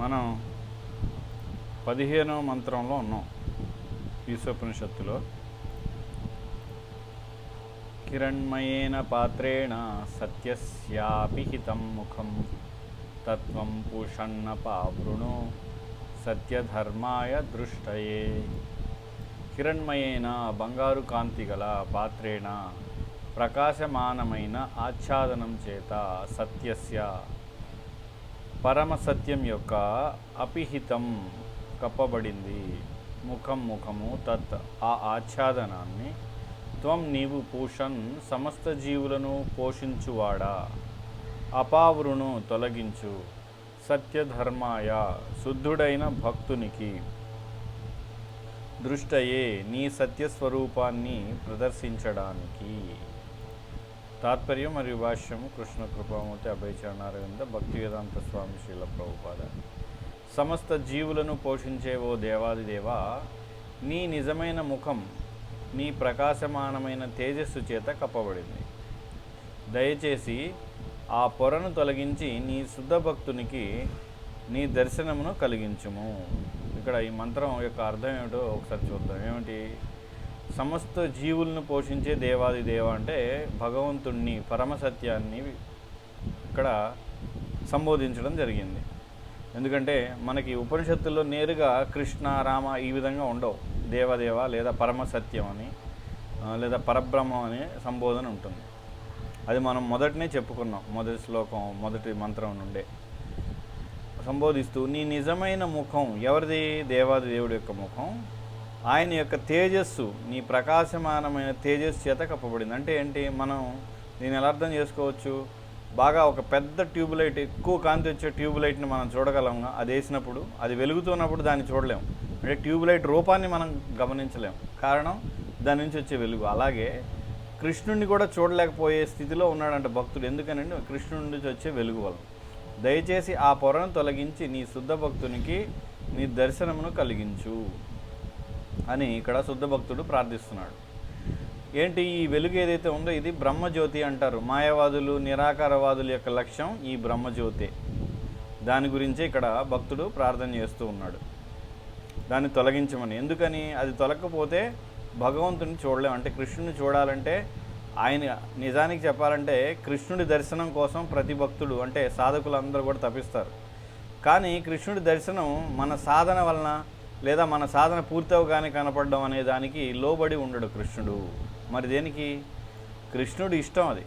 మనం పదిహేనవ మంత్రంలో ఉన్నాం ఈశోపనిషత్తులో కిరణ్మయేన పాత్రేణ సత్యస్యాపిహితం ముఖం తత్వం పూషన్న పావృణు సత్యధర్మాయ దృష్టయే. కిరణ్మయేన బంగారు కాంతి గల పాత్రేణ ప్రకాశమానమైన ఆచ్ఛాదనం చేత సత్యస్య పరమ సత్యం యొక్క అపిహితం కప్పబడింది. ముఖం ముఖము తత్ ఆ ఆచ్ఛాదనాన్ని. త్వం నీవు పూషన్ సమస్త జీవులను పోషించువాడా? అపావృను తొలగించు. సత్యధర్మాయ శుద్ధుడైన భక్తునికి. దృష్టయే నీ సత్యస్వరూపాన్ని ప్రదర్శించడానికి. తాత్పర్యం మరియు భాష్యము కృష్ణ కృపామూర్తి అభయచరణారవింద భక్తి వేదాంత స్వామి శీల ప్రభుపాద. సమస్త జీవులను పోషించే ఓ దేవాదిదేవా నీ నిజమైన ముఖం నీ ప్రకాశమానమైన తేజస్సు చేత కప్పబడింది. దయచేసి ఆ పొరను తొలగించి నీ శుద్ధ భక్తునికి నీ దర్శనమును కలిగించుము. ఇక్కడ ఈ మంత్రం యొక్క అర్థం ఏమిటో ఒకసారి చూద్దాం. ఏమిటి? సమస్త జీవులను పోషించే దేవాది దేవ అంటే భగవంతుణ్ణి పరమసత్యాన్ని ఇక్కడ సంబోధించడం జరిగింది. ఎందుకంటే మనకి ఉపనిషత్తుల్లో నేరుగా కృష్ణ రామ ఈ విధంగా ఉండవు. దేవదేవ లేదా పరమసత్యం అని లేదా పరబ్రహ్మం అనే సంబోధన ఉంటుంది. అది మనం మొదటనే చెప్పుకున్నాం మొదటి శ్లోకం మొదటి మంత్రం నుండే. సంబోధిస్తూ నీ నిజమైన ముఖం ఎవరిది? దేవాది దేవుడి యొక్క ముఖం. ఆయన యొక్క తేజస్సు నీ ప్రకాశమానమైన తేజస్సు చేత కప్పబడింది. అంటే ఏంటి? మనం దీన్ని ఎలా అర్థం చేసుకోవచ్చు? బాగా ఒక పెద్ద ట్యూబ్ లైట్ ఎక్కువ కాంతి వచ్చే ట్యూబ్ లైట్ని మనం చూడగలము అది వేసినప్పుడు అది వెలుగుతున్నప్పుడు దాన్ని చూడలేం అంటే ట్యూబ్ లైట్ రూపాన్ని మనం గమనించలేం కారణం దాని నుంచి వచ్చే వెలుగు. అలాగే కృష్ణుడిని కూడా చూడలేకపోయే స్థితిలో ఉన్నాడంట భక్తుడు. ఎందుకనండి? కృష్ణుడి నుంచి వచ్చే వెలుగు వలన. దయచేసి ఆ పొరను తొలగించి నీ శుద్ధ భక్తునికి నీ దర్శనమును కలిగించు. అని ఇక్కడ శుద్ధ భక్తుడు ప్రార్థిస్తున్నాడు. ఏంటి ఈ వెలుగు ఏదైతే ఉందో ఇది బ్రహ్మజ్యోతి అంటారు. మాయావాదులు నిరాకారవాదుల యొక్క లక్ష్యం ఈ బ్రహ్మజ్యోతి. దాని గురించి ఇక్కడ భక్తుడు ప్రార్థన చేస్తూ ఉన్నాడు. దాన్ని తొలగించమని. ఎందుకని? అది తొలగకపోతే భగవంతుని చూడలేం. అంటే కృష్ణుని చూడాలంటే ఆయన నిజానికి చెప్పాలంటే కృష్ణుడి దర్శనం కోసం ప్రతి భక్తుడు అంటే సాధకులందరూ కూడా తపిస్తారు. కానీ కృష్ణుడి దర్శనం మన సాధన వలన లేదా మన సాధన పూర్తవగానే కనపడడం అనే దానికి లోబడి ఉండడు కృష్ణుడు. మరి దేనికి? కృష్ణుడు ఇష్టం అది.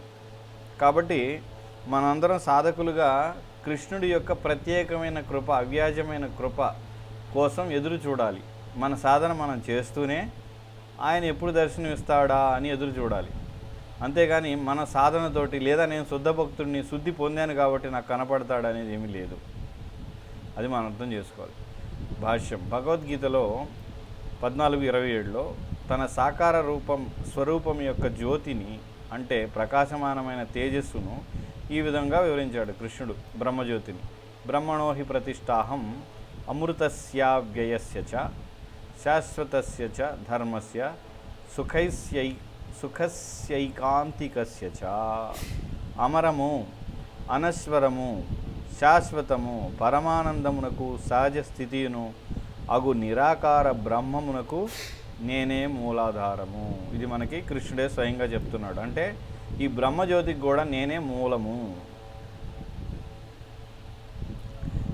కాబట్టి మనందరం సాధకులుగా కృష్ణుడి యొక్క ప్రత్యేకమైన కృప అవ్యాజమైన కృప కోసం ఎదురు చూడాలి. మన సాధన మనం చేస్తూనే ఆయన ఎప్పుడు దర్శనం ఇస్తాడా అని ఎదురు చూడాలి. అంతేగాని మన సాధనతోటి లేదా నేను శుద్ధ భక్తుడిని శుద్ధి పొందాను కాబట్టి నాకు కనపడతాడు అనేది ఏమీ లేదు. అది మనం అర్థం చేసుకోవాలి. భాష్యం. భగవద్గీతలో పద్నాలుగు ఇరవై ఏడులో తన సాకార రూపం స్వరూపం యొక్క జ్యోతిని అంటే ప్రకాశమానమైన తేజస్సును ఈ విధంగా వివరించాడు కృష్ణుడు బ్రహ్మజ్యోతిని. బ్రహ్మణోహి ప్రతిష్టాహం అమృతస్యావ్యయస్య చ శాశ్వతస్య చ ధర్మస్య సుఖైస్యై సుఖస్యైకాంతికస్య చ. అమరము అనశ్వరము శాశ్వతము పరమానందమునకు సహజ స్థితియును అగు నిరాకార బ్రహ్మమునకు నేనే మూలాధారము. ఇది మనకి కృష్ణుడే స్వయంగా చెప్తున్నాడు. అంటే ఈ బ్రహ్మజ్యోతికి కూడా నేనే మూలము.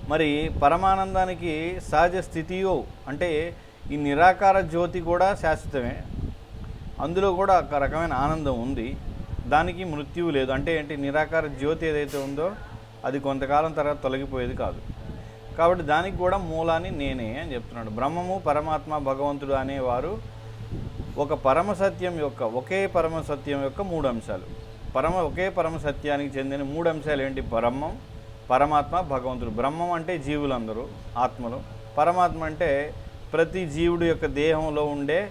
మరి పరమానందానికి సహజ స్థితియో అంటే ఈ నిరాకార జ్యోతి కూడా శాశ్వతమే. అందులో కూడా ఒక రకమైన ఆనందం ఉంది. దానికి మృత్యువు లేదు. అంటే ఏంటి? నిరాకార జ్యోతి ఏదైతే ఉందో అది కొంతకాలం తర్వాత తొలగిపోయేది కాదు. కాబట్టి దానికి కూడా మూలాన్ని నేనే అని చెప్తున్నాడు. బ్రహ్మము పరమాత్మ భగవంతుడు అనేవారు ఒక పరమసత్యం యొక్క ఒకే పరమసత్యం యొక్క మూడు అంశాలు పరమ ఒకే పరమ సత్యానికి చెందిన మూడు అంశాలు ఏంటి? బ్రహ్మం పరమాత్మ భగవంతుడు. బ్రహ్మం అంటే జీవులందరూ ఆత్మలు. పరమాత్మ అంటే ప్రతి జీవుడి యొక్క దేహంలో ఉండే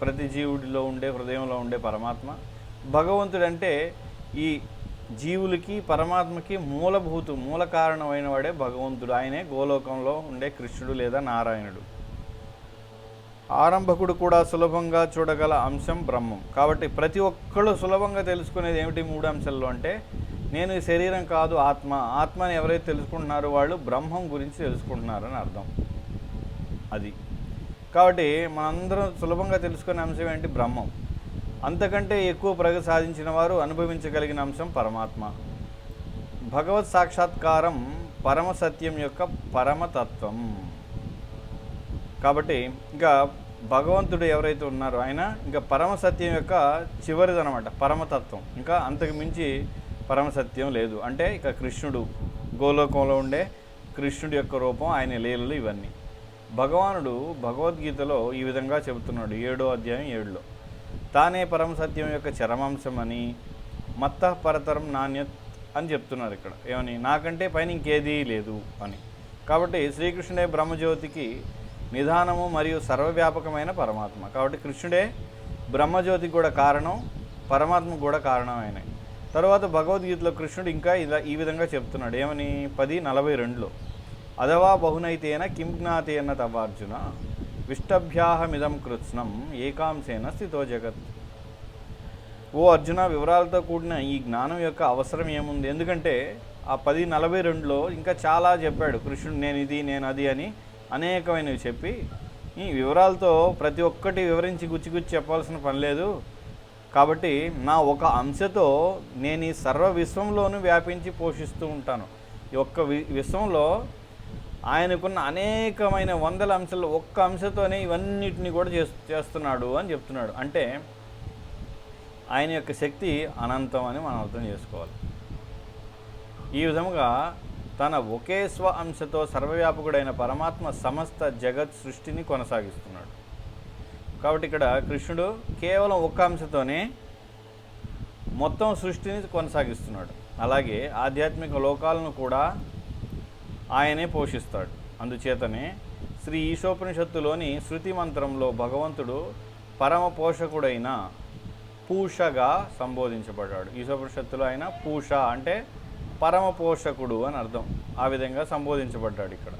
ప్రతి జీవుడిలో ఉండే హృదయంలో ఉండే పరమాత్మ. భగవంతుడు అంటే ఈ జీవులకి పరమాత్మకి మూలభూతు మూల కారణమైన వాడే భగవంతుడు. ఆయనే గోలోకంలో ఉండే కృష్ణుడు లేదా నారాయణుడు. ఆరంభకుడు కూడా సులభంగా చూడగల అంశం బ్రహ్మం. కాబట్టి ప్రతి ఒక్కళ్ళు సులభంగా తెలుసుకునేది ఏమిటి మూడు అంశాల్లో అంటే నేను ఈ శరీరం కాదు ఆత్మ. ఆత్మని ఎవరైతే తెలుసుకుంటున్నారో వాళ్ళు బ్రహ్మం గురించి తెలుసుకుంటున్నారని అర్థం. అది. కాబట్టి మనందరం సులభంగా తెలుసుకునే అంశం ఏంటి? బ్రహ్మం. అంతకంటే ఎక్కువ ప్రగతి సాధించిన వారు అనుభవించగలిగిన అంశం పరమాత్మ. భగవత్ సాక్షాత్కారం పరమ సత్యం యొక్క పరమతత్వం కాబట్టి ఇంకా భగవంతుడు ఎవరైతే ఉన్నారో ఆయన ఇంకా పరమ సత్యం యొక్క చివరిదనమాట పరమతత్వం ఇంకా అంతకు మించి పరమ సత్యం లేదు. అంటే ఇక కృష్ణుడు గోలోకంలో ఉండే కృష్ణుడి యొక్క రూపం ఆయన లీలలు ఇవన్నీ. భగవానుడు భగవద్గీతలో ఈ విధంగా చెబుతున్నాడు ఏడో అధ్యాయం ఏడులో. తానే పరమ సత్యం యొక్క చరమాంశమని మత్త పరతరం నాణ్యత్ అని చెప్తున్నారు ఇక్కడ. ఏమని? నాకంటే పైన ఇంకేదీ లేదు అని. కాబట్టి శ్రీకృష్ణుడే బ్రహ్మజ్యోతికి నిధానము మరియు సర్వవ్యాపకమైన పరమాత్మ. కాబట్టి కృష్ణుడే బ్రహ్మజ్యోతికి కూడా కారణం పరమాత్మకు కూడా కారణం తర్వాత భగవద్గీతలో కృష్ణుడు ఇంకా ఇలా ఈ విధంగా చెప్తున్నాడు. ఏమని? పది నలభై రెండులో. అథవా బహునైతేన కిం జ్ఞాతేన తవార్జున. విష్టభ్యాహమిదం కృత్స్నం ఏకాంశేన స్థితో జగత్. ఓ అర్జున వివరాలతో కూడిన ఈ జ్ఞానం యొక్క అవసరం ఏముంది? ఎందుకంటే ఆ పది నలభై రెండులో ఇంకా చాలా చెప్పాడు కృష్ణుడు నేను ఇది నేను అది అని అనేకమైనవి చెప్పి ఈ వివరాలతో ప్రతి ఒక్కటి వివరించి గుచ్చి గుచ్చి చెప్పాల్సిన పని లేదు. కాబట్టి నా ఒక అంశతో నేను ఈ సర్వ విశ్వంలోనూ వ్యాపించి పోషిస్తూ ఉంటాను. ఈ ఒక్క వి- విశ్వంలో ఆయనకున్న అనేకమైన వందల అంశాలు ఒక్క అంశతోనే ఇవన్నిటిని కూడా చేస్- చేస్తున్నాడు అని చెప్తున్నాడు. అంటే ఆయన యొక్క శక్తి అనంతం అని మనం అర్థం చేసుకోవాలి. ఈ విధముగా తన ఒకే స్వ అంశతో సర్వవ్యాపకుడైన పరమాత్మ సమస్త జగత్ సృష్టిని కొనసాగిస్తున్నాడు. కాబట్టి ఇక్కడ కృష్ణుడు కేవలం ఒక్క అంశతోనే మొత్తం సృష్టిని కొనసాగిస్తున్నాడు. అలాగే ఆధ్యాత్మిక లోకాలను కూడా ఆయనే పోషిస్తాడు. అందుచేతనే శ్రీ ఈశోపనిషత్తులోని శృతి మంత్రంలో భగవంతుడు పరమ పోషకుడైన పూషగా సంబోధించబడ్డాడు. ఈశోపనిషత్తులో ఆయన పూష అంటే పరమ పోషకుడు అని అర్థం. ఆ విధంగా సంబోధించబడ్డాడు ఇక్కడ.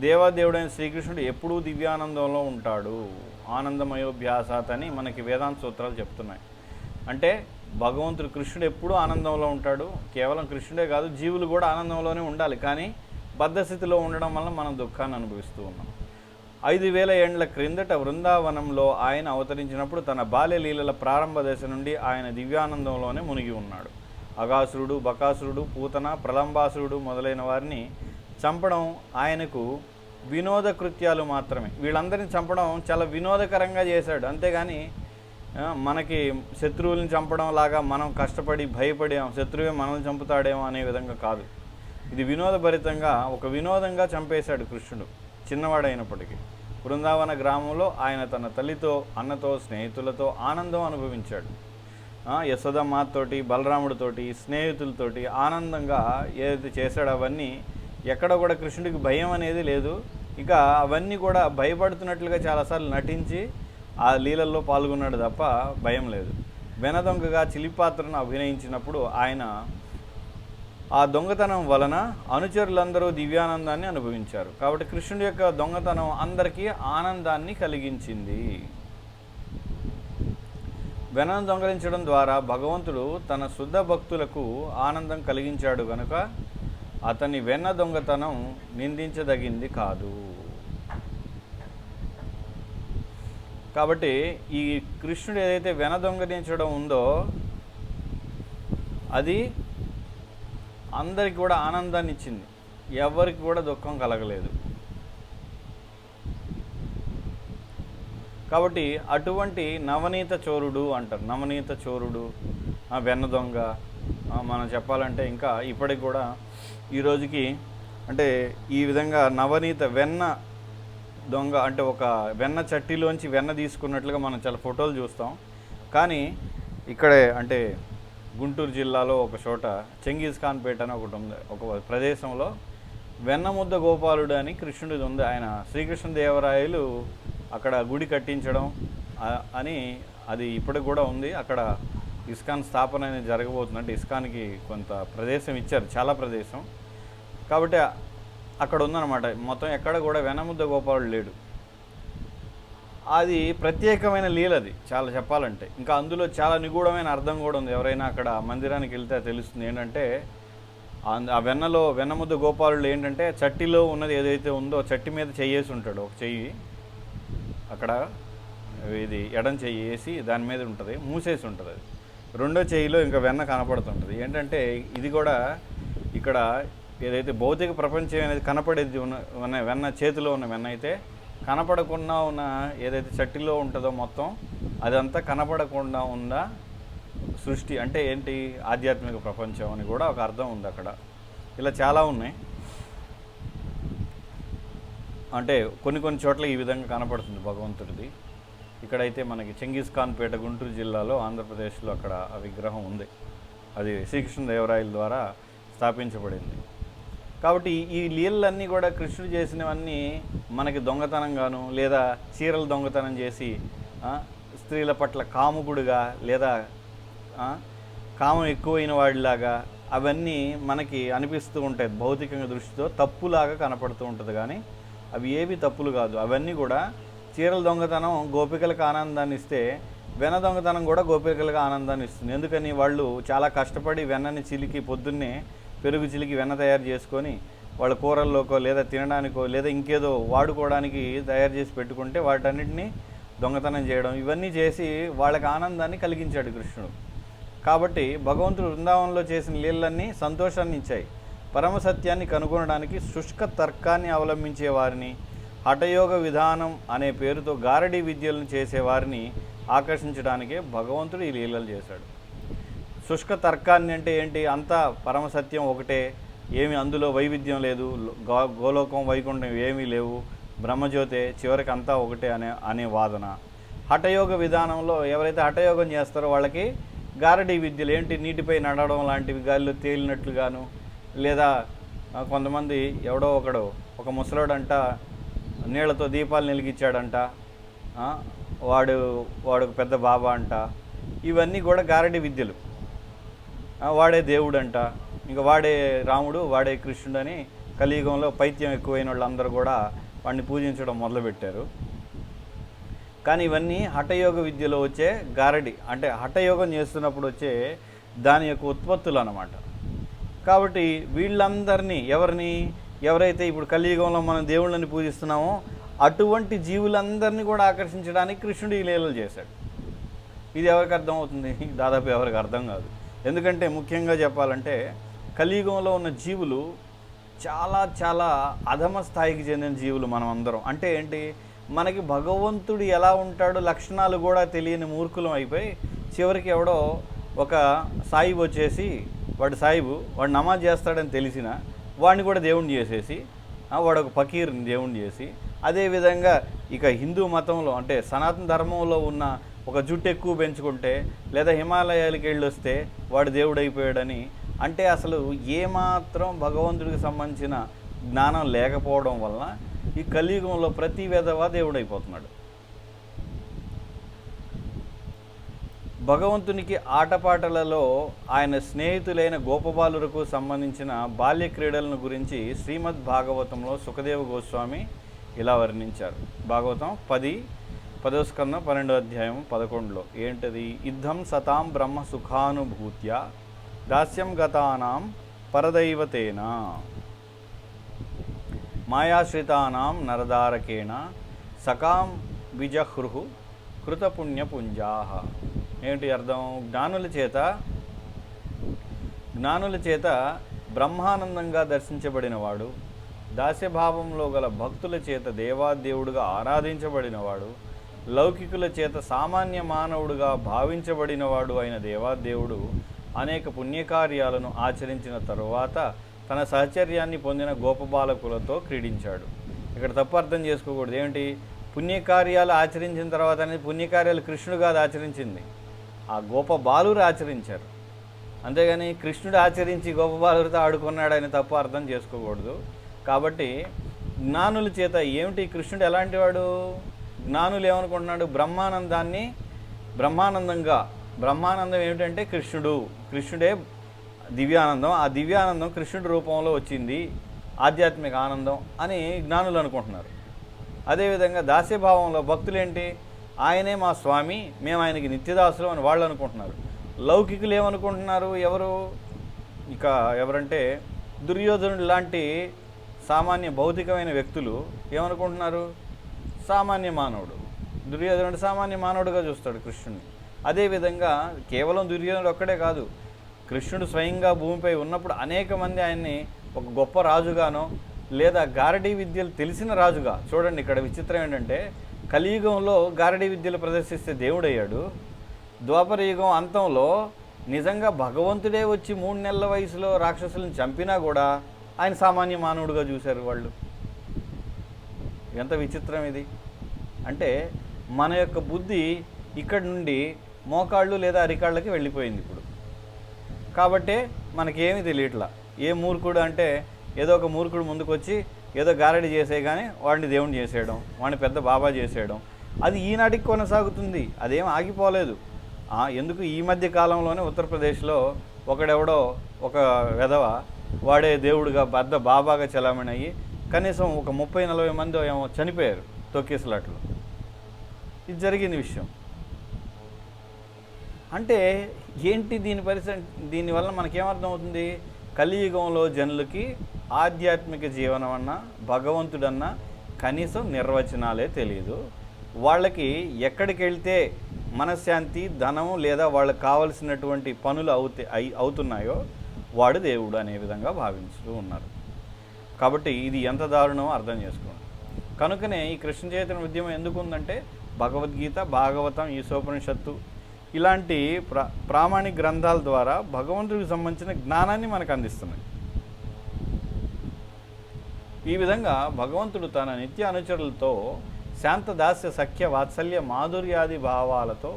దేవాదేవుడైన శ్రీకృష్ణుడు ఎప్పుడూ దివ్యానందంలో ఉంటాడు. ఆనందమయోభ్యాసాత్ అని మనకి వేదాంత సూత్రాలు చెప్తున్నాయి. అంటే భగవంతుడు కృష్ణుడు ఎప్పుడూ ఆనందంలో ఉంటాడు. కేవలం కృష్ణుడే కాదు జీవులు కూడా ఆనందంలోనే ఉండాలి. కానీ బద్ధస్థితిలో ఉండడం వల్ల మనం దుఃఖాన్ని అనుభవిస్తూ ఉన్నాం. ఐదు వేల ఏండ్ల క్రిందట బృందావనంలో ఆయన అవతరించినప్పుడు తన బాల్య లీలల ప్రారంభ దశ నుండి ఆయన దివ్యానందంలోనే మునిగి ఉన్నాడు. అగాసురుడు బకాసురుడు పూతన ప్రలంబాసురుడు మొదలైన వారిని చంపడం ఆయనకు వినోద కృత్యాలు మాత్రమే. వీళ్ళందరిని చంపడం చాలా వినోదకరంగా చేశాడు. అంతేగాని మనకి శత్రువుల్ని చంపడం లాగా మనం కష్టపడి భయపడేం శత్రువే మనల్ని చంపుతాడేమో అనే విధంగా కాదు. ఇది వినోదభరితంగా ఒక వినోదంగా చంపేశాడు కృష్ణుడు చిన్నవాడైనప్పటికీ. బృందావన గ్రామంలో ఆయన తన తల్లితో అన్నతో స్నేహితులతో ఆనందం అనుభవించాడు. యశోదమ్మతోటి బలరాముడితోటి స్నేహితులతోటి ఆనందంగా ఏదైతే చేశాడో అవన్నీ ఎక్కడ కూడా కృష్ణుడికి భయం అనేది లేదు. ఇక అవన్నీ కూడా భయపడుతున్నట్లుగా చాలాసార్లు నటించి ఆ లీలల్లో పాల్గొన్నాడు తప్ప భయం లేదు. వెనదొంగగా చిలిపాత్రను అభినయించినప్పుడు ఆయన ఆ దొంగతనం వలన అనుచరులందరూ దివ్యానందాన్ని అనుభవించారు. కాబట్టి కృష్ణుడి యొక్క దొంగతనం అందరికీ ఆనందాన్ని కలిగించింది. వెనను దొంగలించడం ద్వారా భగవంతుడు తన శుద్ధ భక్తులకు ఆనందం కలిగించాడు గనుక అతని వెన్న దొంగతనం నిందించదగింది కాదు. కాబట్టి ఈ కృష్ణుడు ఏదైతే వెన దొంగలించడం ఉందో అది అందరికి కూడా ఆనందాన్ని ఇచ్చింది. ఎవరికి కూడా దుఃఖం కలగలేదు. కాబట్టి అటువంటి నవనీత చోరుడు అంటారు. నవనీత చోరుడు వెన్న దొంగ మనం చెప్పాలంటే ఇంకా ఇప్పటికి కూడా ఈ రోజుకి అంటే ఈ విధంగా నవనీత వెన్న దొంగ అంటే ఒక వెన్న చట్టీలోంచి వెన్న తీసుకున్నట్లుగా మనం చాలా ఫోటోలు చూస్తాం. కానీ ఇక్కడే అంటే గుంటూరు జిల్లాలో ఒక చోట చెంగీజ్ ఖాన్ పేట అని ఒకటి ఉంది. ఒక ప్రదేశంలో వెన్నముద్ద గోపాలుడు అని కృష్ణుడిది ఉంది. ఆయన శ్రీకృష్ణదేవరాయలు అక్కడ గుడి కట్టించడం అని అది ఇప్పటికి కూడా ఉంది. అక్కడ ఇస్కాన్ స్థాపన అనేది జరగబోతుంది. అంటే ఇస్కాన్కి కొంత ప్రదేశం ఇచ్చారు. చాలా ప్రదేశం. కాబట్టి అక్కడ ఉందన్నమాట మొత్తం ఎక్కడ కూడా వెనముద్ద గోపాలుడు లేడు. అది ప్రత్యేకమైన లీలది చాలా చెప్పాలంటే. ఇంకా అందులో చాలా నిగూఢమైన అర్థం కూడా ఉంది. ఎవరైనా అక్కడ మందిరానికి వెళ్తే తెలుస్తుంది. ఏంటంటే ఆ- వెన్నలో వెన్న ముద్ద గోపాలుడు ఏంటంటే చట్టిలో ఉన్నది ఏదైతే ఉందో చట్టి మీద చెయ్యేసి ఉంటాడు. ఒక చెయ్యి అక్కడ ఇది ఎడం చెయ్యి వేసి దాని మీద ఉంటుంది. మూసేసి ఉంటుంది అది. రెండో చెయ్యిలో ఇంకా వెన్న కనపడుతుంటుంది. ఏంటంటే ఇది కూడా ఇక్కడ ఏదైతే భౌతిక ప్రపంచం అనేది కనపడేది ఉన్న వెన్న చేతిలో ఉన్న వెన్న అయితే కనపడకుండా ఉన్న ఏదైతే చట్టిలో ఉంటుందో మొత్తం అదంతా కనపడకుండా ఉన్న సృష్టి అంటే ఏంటి? ఆధ్యాత్మిక ప్రపంచం అని కూడా ఒక అర్థం ఉంది అక్కడ. ఇలా చాలా ఉన్నాయి. అంటే కొన్ని కొన్ని చోట్ల ఈ విధంగా కనపడుతుంది భగవంతుడిది. ఇక్కడైతే మనకి చెంగీస్ ఖాన్ పేట గుంటూరు జిల్లాలో ఆంధ్రప్రదేశ్లో అక్కడ ఆ విగ్రహం ఉంది. అది శ్రీకృష్ణదేవరాయల ద్వారా స్థాపించబడింది. కాబట్టి ఈ- ఈ లీలలన్నీ కూడా కృష్ణుడు చేసినవన్నీ మనకి దొంగతనంగాను లేదా చీరలు దొంగతనం చేసి స్త్రీల పట్ల కాముకుడుగా లేదా కామం ఎక్కువైన వాడిలాగా అవన్నీ మనకి అనిపిస్తూ ఉంటాయి భౌతికంగా దృష్టితో. తప్పులాగా కనపడుతూ ఉంటుంది కానీ అవి ఏవి తప్పులు కాదు. అవన్నీ కూడా చీరల దొంగతనం గోపికలకు ఆనందాన్ని ఇస్తే వెన్న దొంగతనం కూడా గోపికలకు ఆనందాన్ని ఇస్తుంది. ఎందుకని వాళ్ళు చాలా కష్టపడి వెన్నని చిలికి పొద్దున్నే పెరుగు చిలికి వెన్న తయారు చేసుకొని వాళ్ళ కూరల్లోకో లేదా తినడానికో లేదా ఇంకేదో వాడుకోవడానికి తయారు చేసి పెట్టుకుంటే వాటన్నిటిని దొంగతనం చేయడం ఇవన్నీ చేసి వాళ్ళకి ఆనందాన్ని కలిగించాడు కృష్ణుడు. కాబట్టి భగవంతుడు బృందావనంలో చేసిన లీలన్నీ సంతోషాన్ని ఇచ్చాయి. పరమ సత్యాన్ని కనుగొనడానికి శుష్క తర్కాన్ని అవలంబించే వారిని హఠయోగ విధానం అనే పేరుతో గారడీ విద్యలను చేసేవారిని ఆకర్షించడానికే భగవంతుడు ఈ లీలలు చేశాడు. శుష్క తర్కాన్ని అంటే ఏంటి? అంతా పరమసత్యం ఒకటే. ఏమి అందులో వైవిధ్యం లేదు. గో- గోలోకం వైకుంఠం ఏమీ లేవు. బ్రహ్మజ్యోతే చివరికి అంతా ఒకటే అనే అనే వాదన. హఠయోగ విధానంలో ఎవరైతే హఠయోగం చేస్తారో వాళ్ళకి గారడీ విద్యలు. ఏంటి? నీటిపై నడవడం లాంటివి గాలిలో తేలినట్లుగాను. లేదా కొంతమంది ఎవడో ఒకడు ఒక ముసలోడంట నీళ్ళతో దీపాలు నిలిగించాడంట వాడు వాడు ఒక పెద్ద బాబా అంట. ఇవన్నీ కూడా గారడీ విద్యలు. వాడే దేవుడు అంట ఇంకా వాడే రాముడు వాడే కృష్ణుడు అని కలియుగంలో పైత్యం ఎక్కువైన వాళ్ళందరూ కూడా వాడిని పూజించడం మొదలుపెట్టారు. కానీ ఇవన్నీ హఠయోగ విద్యలో వచ్చే గారడి అంటే హఠయోగం చేస్తున్నప్పుడు వచ్చే దాని యొక్క ఉత్పత్తులు అన్నమాట. కాబట్టి వీళ్ళందరినీ ఎవరిని ఎవరైతే ఇప్పుడు కలియుగంలో మనం దేవుళ్ళని పూజిస్తున్నామో అటువంటి జీవులందరినీ కూడా ఆకర్షించడానికి కృష్ణుడు ఈ లీలలు చేశాడు. ఇది ఎవరికి అర్థం అవుతుంది దాదాపు ఎవరికి అర్థం కాదు. ఎందుకంటే ముఖ్యంగా చెప్పాలంటే కలియుగంలో ఉన్న జీవులు చాలా చాలా అధమ స్థాయికి చెందిన జీవులు మనం అందరం. అంటే ఏంటి? మనకి భగవంతుడు ఎలా ఉంటాడో లక్షణాలు కూడా తెలియని మూర్ఖులం అయిపోయి చివరికి ఎవడో ఒక సాయిబు వచ్చేసి వాడు సాయిబు వాడు నమాజ్ చేస్తాడని తెలిసిన వాడిని కూడా దేవుణ్ణి చేసేసి వాడు ఒక ఫకీర్ని దేవుణ్ణి చేసి అదేవిధంగా ఇక హిందూ మతంలో అంటే సనాతన ధర్మంలో ఉన్న ఒక జుట్టు ఎక్కువ పెంచుకుంటే లేదా హిమాలయాలకి వెళ్ళి వస్తే వాడు దేవుడు అయిపోయాడని అంటే అసలు ఏమాత్రం భగవంతుడికి సంబంధించిన జ్ఞానం లేకపోవడం వలన ఈ కలియుగంలో ప్రతి విధవా దేవుడైపోతున్నాడు. భగవంతునికి ఆటపాటలలో ఆయన స్నేహితులైన గోపబాలులకు సంబంధించిన బాల్య క్రీడలను గురించి శ్రీమద్ భాగవతంలో సుఖదేవ గోస్వామి ఇలా వర్ణించారు. భాగవతం పది పదో స్కందం పన్నెండో అధ్యాయం పదకొండులో. ఏంటది? యుద్ధం సతాం బ్రహ్మ సుఖానుభూత్య దాస్యం గతానాం పరదైవతేన? మాయాశ్రితానాం నరదారకేణ సకాం విజహృహు కృతపుణ్యపుంజా. ఏంటి అర్థం? జ్ఞానుల చేత జ్ఞానుల చేత బ్రహ్మానందంగా దర్శించబడినవాడు దాస్యభావంలో గల భక్తుల చేత దేవాదేవుడుగా ఆరాధించబడినవాడు లౌకికుల చేత సామాన్య మానవుడుగా భావించబడినవాడు అయిన దేవాదేవుడు అనేక పుణ్యకార్యాలను ఆచరించిన తరువాత తన సహచర్యాన్ని పొందిన గోపబాలకులతో క్రీడించాడు. ఇక్కడ తప్పు అర్థం చేసుకోకూడదు. ఏమిటి? పుణ్యకార్యాలు ఆచరించిన తర్వాత అనేది పుణ్యకార్యాలు కృష్ణుడు కాదు ఆచరించింది. ఆ గోప బాలురు ఆచరించారు. అంతేగాని కృష్ణుడు ఆచరించి గోప బాలురితో ఆడుకున్నాడని తప్పు అర్థం చేసుకోకూడదు. కాబట్టి జ్ఞానుల చేత ఏమిటి? కృష్ణుడు ఎలాంటి వాడు జ్ఞానులు ఏమనుకుంటున్నాడు? బ్రహ్మానందాన్ని బ్రహ్మానందంగా బ్రహ్మానందం ఏమిటంటే కృష్ణుడు. కృష్ణుడే దివ్యానందం. ఆ దివ్యానందం కృష్ణుడి రూపంలో వచ్చింది. ఆధ్యాత్మిక ఆనందం అని జ్ఞానులు అనుకుంటున్నారు. అదేవిధంగా దాస్యభావంలో భక్తులేంటి? ఆయనే మా స్వామి మేము ఆయనకి నిత్యదాసులు అని వాళ్ళు అనుకుంటున్నారు. లౌకికులు ఏమనుకుంటున్నారు? ఎవరు? ఇక ఎవరంటే దుర్యోధనుడు లాంటి సామాన్య భౌతికమైన వ్యక్తులు ఏమనుకుంటున్నారు? సామాన్య మానవుడు. దుర్యోధనుడు సామాన్య మానవుడుగా చూస్తాడు కృష్ణుని అదేవిధంగా కేవలం దుర్యోధనుడు ఒక్కడే కాదు కృష్ణుడు స్వయంగా భూమిపై ఉన్నప్పుడు అనేక మంది ఆయన్ని ఒక గొప్ప రాజుగానో లేదా గారడీ విద్యలు తెలిసిన రాజుగా చూడండి ఇక్కడ విచిత్రం ఏంటంటే కలియుగంలో గారడీ విద్యలు ప్రదర్శిస్తే దేవుడయ్యాడు. ద్వాపర యుగం అంతంలో నిజంగా భగవంతుడే వచ్చి మూడు నెలల వయసులో రాక్షసులను చంపినా కూడా ఆయన సామాన్య మానవుడిగా చూశారు వాళ్ళు. ఎంత విచిత్రం ఇది. అంటే మన యొక్క బుద్ధి ఇక్కడి నుండి మోకాళ్ళు లేదా అరికాళ్ళకి వెళ్ళిపోయింది ఇప్పుడు. కాబట్టే మనకేమీ తెలియట్లా. ఏ మూర్ఖుడు అంటే ఏదో ఒక మూర్ఖుడు ముందుకు వచ్చి ఏదో గారడి చేసే కానీ వాడిని దేవుని చేసేయడం వాడిని పెద్ద బాబా చేసేయడం. అది ఈనాటికి కొనసాగుతుంది. అదేం ఆగిపోలేదు. ఎందుకు ఈ మధ్య కాలంలోనే ఉత్తరప్రదేశ్లో ఒకడెవడో ఒక వెధవ వాడే దేవుడిగా పెద్ద బాబాగా చలామణి అయ్యి కనీసం ఒక ముప్పై నలభై మంది ఏమో చనిపోయారు తొక్కేసలాట్లో. ఇది జరిగిన విషయం. అంటే ఏంటి దీని పరిస్థితి దీనివల్ల మనకేమర్థం అవుతుంది కలియుగంలో జనులకి ఆధ్యాత్మిక జీవనం అన్న భగవంతుడన్న కనీసం నిర్వచనాలే తెలియదు వాళ్ళకి ఎక్కడికి వెళ్తే మనశ్శాంతి ధనం లేదా వాళ్ళకి కావలసినటువంటి పనులు అవుతే అయి అవుతున్నాయో వాడు దేవుడు అనే విధంగా భావించుతూ ఉన్నారు. కాబట్టి ఇది ఎంత దారుణమో అర్థం చేసుకోండి. కనుకనే ఈ కృష్ణ చైతన్య ఉద్యమం ఎందుకు ఉందంటే భగవద్గీత భాగవతం ఈశోపనిషత్తు ఇలాంటి ప్రా ప్రామాణిక గ్రంథాల ద్వారా భగవంతుడికి సంబంధించిన జ్ఞానాన్ని మనకు అందిస్తున్నాయి. ఈ విధంగా భగవంతుడు తన నిత్య అనుచరులతో శాంత దాస్య సఖ్య వాత్సల్య మాధుర్యాది భావాలతో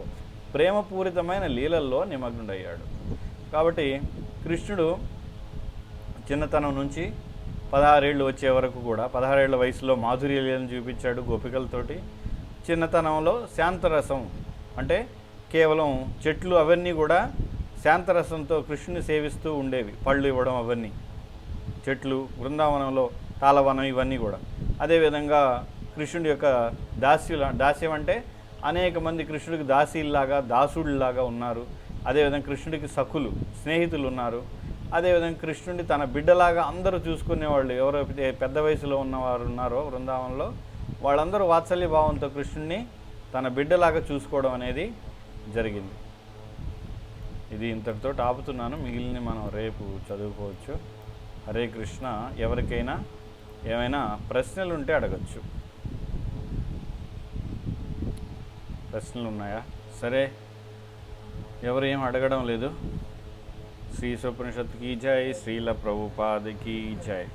ప్రేమపూరితమైన లీలల్లో నిమగ్నుడయ్యాడు. కాబట్టి కృష్ణుడు చిన్నతనం నుంచి పదహారేళ్ళు వచ్చే వరకు కూడా పదహారేళ్ళ వయసులో మాధుర్య లీలను చూపించాడు గోపికలతోటి. చిన్నతనంలో శాంతరసం అంటే కేవలం చెట్లు అవన్నీ కూడా శాంతరసంతో కృష్ణుని సేవిస్తూ ఉండేవి. పళ్ళు ఇవ్వడం అవన్నీ. చెట్లు బృందావనంలో తాళవనం ఇవన్నీ కూడా. అదేవిధంగా కృష్ణుడి యొక్క దాస్యుల దాస్యం అంటే అనేక మంది కృష్ణుడికి దాసీల్లాగా దాసుడిలాగా ఉన్నారు. అదేవిధంగా కృష్ణుడికి సఖులు స్నేహితులు ఉన్నారు. అదేవిధంగా కృష్ణుడిని తన బిడ్డలాగా అందరూ చూసుకునేవాళ్ళు. ఎవరైతే పెద్ద వయసులో ఉన్నవారు ఉన్నారో బృందావనంలో వాళ్ళందరూ వాత్సల్య భావంతో కృష్ణుడిని తన బిడ్డలాగా చూసుకోవడం అనేది జరిగింది. ఇది ఇంతటితో ఆపుతున్నాను. మిగిలిన మనం రేపు చదువుకోవచ్చు. హరే కృష్ణ. ఎవరికైనా ఏమైనా ప్రశ్నలు ఉంటే అడగచ్చు. ప్రశ్నలు ఉన్నాయా సరే. ఎవరు ఏం అడగడం లేదు. శ్రీ సుపనిషత్కి జై. శ్రీల ప్రభుపాదకి జై.